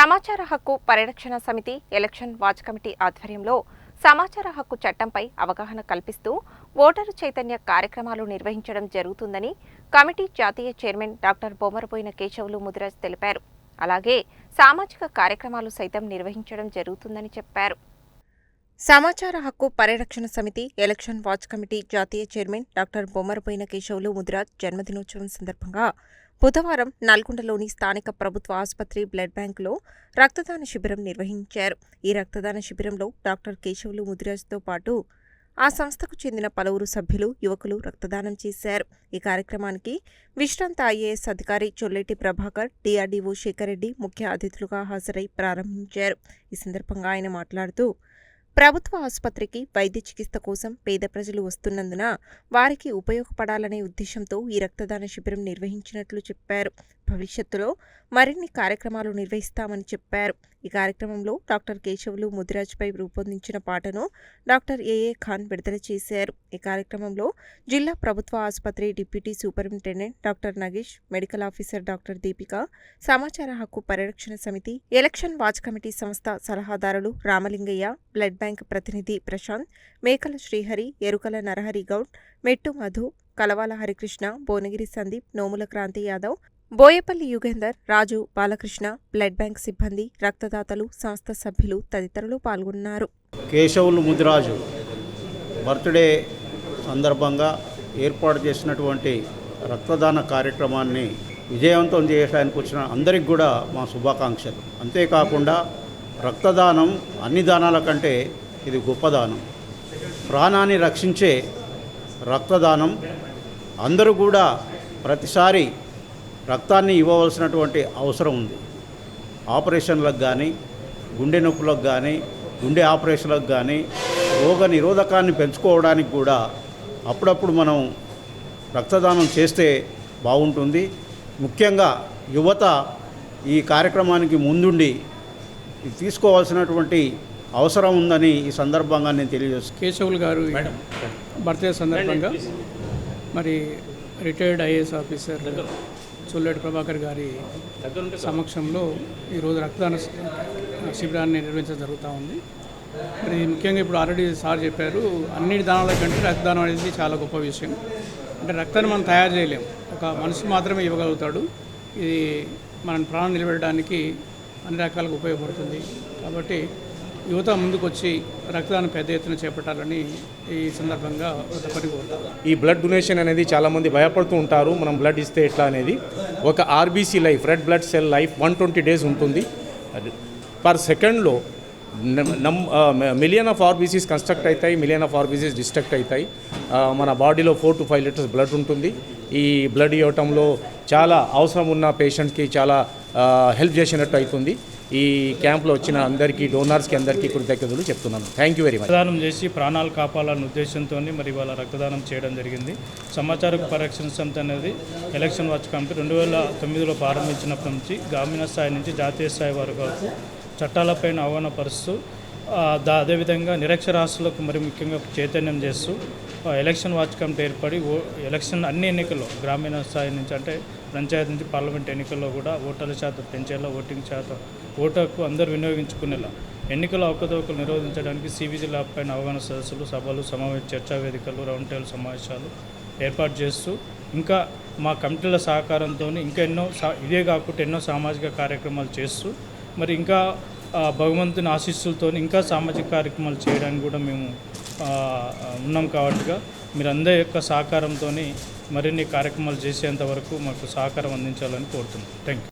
సమాచార హక్కు పరిరక్షణ సమితి ఎలక్షన్ వాచ్ కమిటీ ఆధ్వర్యంలో సమాచార హక్కు చట్టంపై అవగాహన కల్పిస్తూ ఓటరు చైతన్య కార్యక్రమాలు నిర్వహించడం జరుగుతుందని కమిటీ జాతీయ చైర్మన్ డాక్టర్ బొమ్మరబోయిన కేశవులు ముదిరాజ్ తెలిపారు. అలాగే సామాజిక కార్యక్రమాలు సైతం నిర్వహించడం జరుగుతుందని చెప్పారు. సమాచార హక్కు పరిరక్షణ సమితి ఎలక్షన్ వాచ్ కమిటీ జాతీయ చైర్మన్ డాక్టర్ బొమ్మరపోయిన కేశవులు ముదిరాజ్ జన్మదినోత్సవం సందర్భంగా బుధవారం నల్గొండలోని స్థానిక ప్రభుత్వ ఆసుపత్రి బ్లడ్ బ్యాంకులో రక్తదాన శిబిరం నిర్వహించారు. ఈ రక్తదాన శిబిరంలో డాక్టర్ కేశవులు ముదిరాజ్తో పాటు ఆ సంస్థకు చెందిన పలువురు సభ్యులు యువకులు రక్తదానం చేశారు. ఈ కార్యక్రమానికి విశ్రాంత ఐఏఎస్ అధికారి చొల్లెటి ప్రభాకర్ డిఆర్డీఓ శేఖర్ రెడ్డి ముఖ్య అతిథులుగా హాజరై ప్రారంభించారు. ఈ సందర్భంగా ఆయన మాట్లాడుతూ ప్రభుత్వ ఆసుపత్రికి వైద్య చికిత్స కోసం పేద ప్రజలు వస్తున్నందున వారికి ఉపయోగపడాలనే ఉద్దేశంతో ఈ రక్తదాన శిబిరం నిర్వహించినట్లు చెప్పారు. భవిష్యత్తులో మరిన్ని కార్యక్రమాలు నిర్వహిస్తామని చెప్పారు. ఈ కార్యక్రమంలో డాక్టర్ కేశవులు ముదిరాజ్పై రూపొందించిన పాటను డాక్టర్ ఏఏ ఖాన్ విడుదల చేశారు. ఈ కార్యక్రమంలో జిల్లా ప్రభుత్వ ఆసుపత్రి deputy superintendent doctor Nagesh medical officer doctor Deepika సమాచార హక్కు పరిరక్షణ సమితి ఎలక్షన్ వాచ్ కమిటీ సంస్థ సలహాదారులు రామలింగయ్య బ్లడ్ బ్యాంక్ ప్రతినిధి ప్రశాంత్ మేకల శ్రీహరి ఎరుకల నరహరి గౌడ్ మెట్టు మధు కలవాల హరికృష్ణ భువనగిరి సందీప్ నోముల క్రాంతి యాదవ్ బోయపల్లి యుగేందర్ రాజు బాలకృష్ణ బ్లడ్ బ్యాంక్ సిబ్బంది రక్తదాతలు సంస్థ సభ్యులు తదితరులు పాల్గొన్నారు. కేశవులు ముదిరాజు బర్త్డే సందర్భంగా ఏర్పాటు చేసినటువంటి రక్తదాన కార్యక్రమాన్ని విజయవంతం చేయడానికి వచ్చిన అందరికి కూడా మా శుభాకాంక్షలు. అంతేకాకుండా రక్తదానం అన్ని దానాల కంటే ఇది గొప్పదానం. ప్రాణాన్ని రక్షించే రక్తదానం అందరూ కూడా ప్రతిసారి రక్తాన్ని ఇవ్వవలసినటువంటి అవసరం ఉంది. ఆపరేషన్లకు కానీ గుండె నొప్పులకు కానీ గుండె ఆపరేషన్లకు కానీ రోగ నిరోధకాన్ని పెంచుకోవడానికి కూడా అప్పుడప్పుడు మనం రక్తదానం చేస్తే బాగుంటుంది. ముఖ్యంగా యువత ఈ కార్యక్రమానికి ముందుండి ఇది తీసుకోవాల్సినటువంటి అవసరం ఉందని ఈ సందర్భంగా నేను తెలియజేస్తున్నాను. కేశవులు గారు బర్త్డే సందర్భంగా మరి retired IAS officer Cholleti Prabhakar గారి సమక్షంలో ఈరోజు రక్తదాన శిబిరాన్ని నిర్వహించడం జరుగుతూ ఉంది. మరి ముఖ్యంగా ఇప్పుడు ఆల్రెడీ సార్ చెప్పారు అన్ని దానాల కంటే రక్తదానం అనేది చాలా గొప్ప విషయం. అంటే రక్తాన్ని మనం తయారు చేయలేం. ఒక మనిషి మాత్రమే ఇవ్వగలుగుతాడు. ఇది మన ప్రాణం నిలబెట్టడానికి అన్ని రకాలుగా ఉపయోగపడుతుంది. కాబట్టి యువత ముందుకు వచ్చి రక్తదానం పెద్ద ఎత్తున చేపట్టాలని ఈ సందర్భంగా ఈ బ్లడ్ డొనేషన్ అనేది చాలామంది భయపడుతూ ఉంటారు మనం బ్లడ్ ఇస్తే ఎట్లా అనేది. ఒక RBC life red blood cell life one twenty days ఉంటుంది. పర్ సెకండ్లో నమ్ మిలియన్ ఆఫ్ ఆర్బీసీస్ కన్స్ట్రక్ట్ అవుతాయి మిలియన్ ఆఫ్ ఆర్బీసీస్ డిస్ట్రక్ట్ అవుతాయి. మన బాడీలో four to five litres blood ఉంటుంది. ఈ బ్లడ్ ఇవ్వటంలో చాలా అవసరం ఉన్న పేషెంట్కి చాలా హెల్ప్ చేసినట్టు అవుతుంది. ఈ క్యాంప్లో వచ్చిన అందరికీ డోనర్స్కి అందరికీ కృతజ్ఞతలు చెప్తున్నాను. థ్యాంక్ యూ వెరీ మచ్ రక్తదానం చేసి ప్రాణాలు కాపాడాలన్న ఉద్దేశంతో మరి వాళ్ళ రక్తదానం చేయడం జరిగింది. సమాచార పరిరక్షణ సంస్థ అనేది ఎలక్షన్ వాచ్ కమిటీ రెండు వేల తొమ్మిదిలో ప్రారంభించినప్పటి నుంచి గ్రామీణ స్థాయి నుంచి జాతీయ స్థాయి వరకు చట్టాలపైన అవగాహన పరుస్తూ దా అదేవిధంగా నిరక్షరాస్యులకు మరి ముఖ్యంగా చైతన్యం చేస్తూ ఎలక్షన్ వాచ్ కమిటీ ఏర్పడి ఓ ఎలక్షన్ అన్ని ఎన్నికల్లో గ్రామీణ స్థాయి నుంచి అంటే పంచాయతీ నుంచి పార్లమెంట్ ఎన్నికల్లో కూడా ఓటర్ల శాతం పెంచేలా ఓటింగ్ శాతం ఓటర్కు అందరూ వినియోగించుకునేలా ఎన్నికల అవకతవకలు నిరోధించడానికి సిబిజి ల్యాబ్ పైన అవగాహన సదస్సులు సభలు సమావేశ చర్చా వేదికలు రౌండ్ టేబుల్ సమావేశాలు ఏర్పాటు చేస్తూ ఇంకా మా కమిటీల సహకారంతో ఇంకా ఎన్నో ఇదే కాకుండా ఎన్నో సామాజిక కార్యక్రమాలు చేస్తూ మరి ఇంకా భగవంతుని ఆశీస్సులతో ఇంకా సామాజిక కార్యక్రమాలు చేయడానికి కూడా మేము ఉన్నాం కాబట్టిగా మీరందరి యొక్క సహకారంతో మరిన్ని కార్యక్రమాలు చేసేంత వరకు మాకు సహకారం అందించాలని కోరుతున్నాం. Thank you